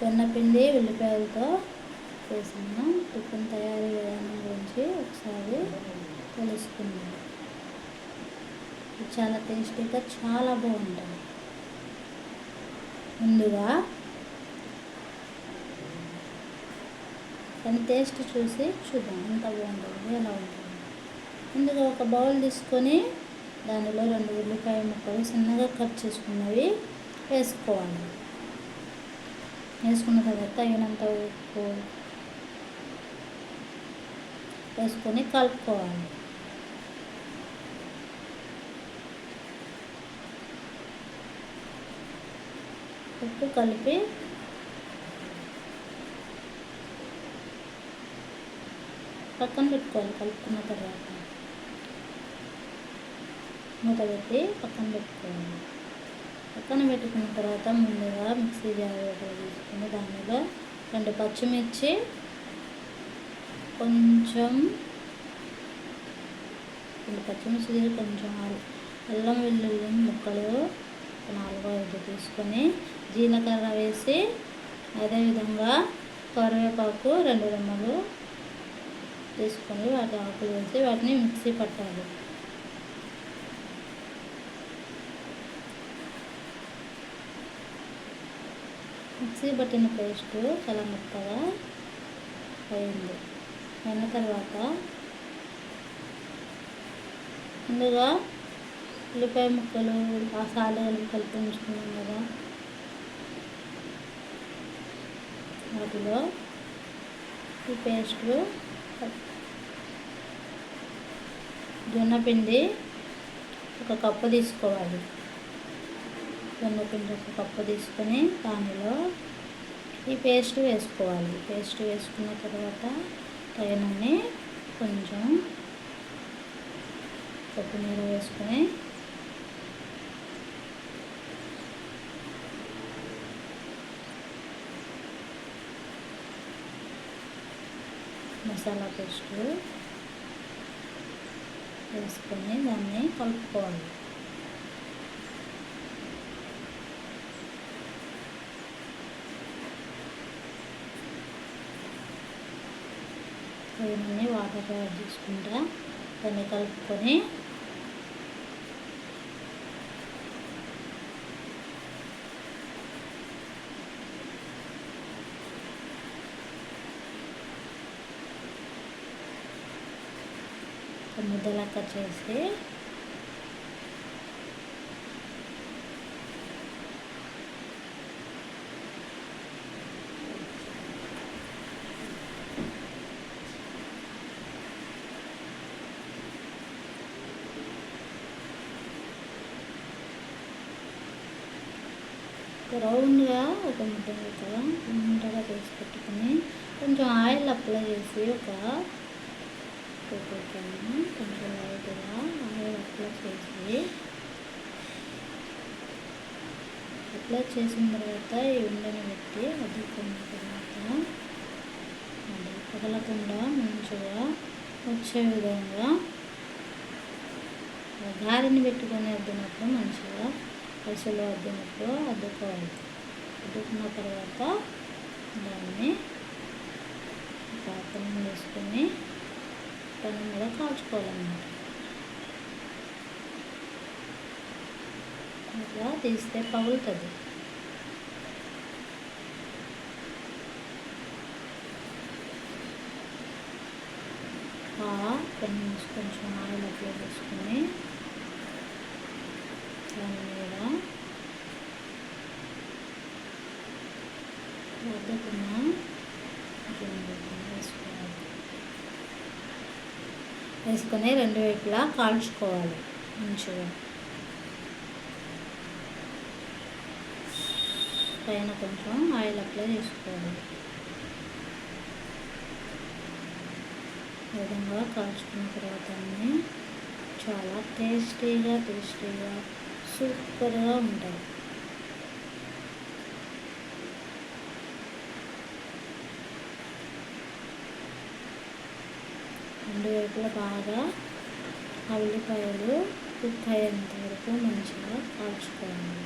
జొన్నపిండి ఉల్లిపాయలతో చేసిన టిఫిన్ తయారీ విధానం గురించి ఒకసారి తెలుసుకుందాం. చాలా టేస్టీగా చాలా బాగుంటుంది. ముందుగా దాని టేస్ట్ చూసి చూద్దాం ఎంత బాగుంటుంది ఎలా ఉంటుంది. ముందుగా ఒక బౌల్ తీసుకొని దానిలో రెండు ఉల్లిపాయ ముక్కలు చిన్నగా కట్ చేసుకున్నవి వేసుకోవాలి. వేసుకున్న తర్వాత తగినంత ఉప్పు వేసుకొని కలుపుకోవాలి. ఉప్పు కలిపి పక్కన పెట్టుకోవాలి కలుపుకున్న తర్వాత. మూత పెట్టి పక్కన పెట్టుకోవాలి. పక్కన పెట్టుకున్న తర్వాత ముందుగా మిక్సీ జార్ తీసుకుని దానిలో రెండు పచ్చిమిర్చి కొంచెం రెండు పచ్చిమిర్చి కొంచెం అల్లం వెల్లుల్లి ముక్కలు నాలుగో ఐదు తీసుకొని జీలకర్ర వేసి అదేవిధంగా కరివేపాకు రెండు రెమ్మలు తీసుకొని వాటి ఆకులు వేసి వాటిని మిక్సీ పట్టాలి. మిక్సీ పట్టిన పేస్ట్ చాలా మెత్తగా అయింది. అయిన తర్వాత ముందుగా ఉల్లిపాయ ముక్కలు మసాలాలు కలిపి ఉంచుకున్నాం కదా. వాటిలో ఈ పేస్ట్ జొన్నపిండి ఒక కప్పు తీసుకోవాలి. జొన్నపిండి ఒక పప్పు తీసుకొని దానిలో ఈ పేస్ట్ వేసుకోవాలి. పేస్ట్ వేసుకున్న తర్వాత తగినన్ని కొంచెం కొత్తిమీర వేసుకొని మసాలా పేస్ట్ వేసుకొని దాన్ని కలుపుకోవాలి. ఇవన్నీ వాటర్ యాడ్ చేసుకుంటా దాన్ని కలుపుకొని ముద్దలక్క చేసి రౌండ్గా ఒక ముద్ద కదా ముంటగా చేసి పెట్టుకుని కొంచెం ఆయిల్ అప్లై చేసి ఒక పెట్టుకుంటాను కొంచెం లైట్గా ఆయిల్ అప్లై చేసి అప్లై చేసిన తర్వాత ఈ ఉండని పెట్టి అదుకున్న తర్వాత అది పగలకుండా మంచిగా వచ్చే విధంగా గాలిని పెట్టుకునే అద్దినప్పుడు మంచిగా పైసలు అద్దినప్పుడు అద్దుకోవాలి అద్దుకున్న తర్వాత దాన్ని పాత్ర వేసుకొని పని మీద కాల్చుకోవాలన్నమాట. అట్లా తీస్తే పగులుతుంది. పెన్ కొంచెం ఆయిల్ అప్లై చేసుకొని చేశాను కూడా వద్దకున్న. వేసుకోవాలి. వేసుకొని రెండు వైపులా కాల్చుకోవాలి మంచిగా. పైన కొంచెం ఆయిల్ అప్లై చేసుకోవాలి. విధంగా కాల్చుకున్న తర్వాత చాలా టేస్టీగా టేస్టీగా సూపర్గా ఉంటాయి. రెండు వైపులా బాగా ఉల్లిపాయలు కుక్ అయ్యేంత వరకు మంచిగా కాల్చుకోవాలి.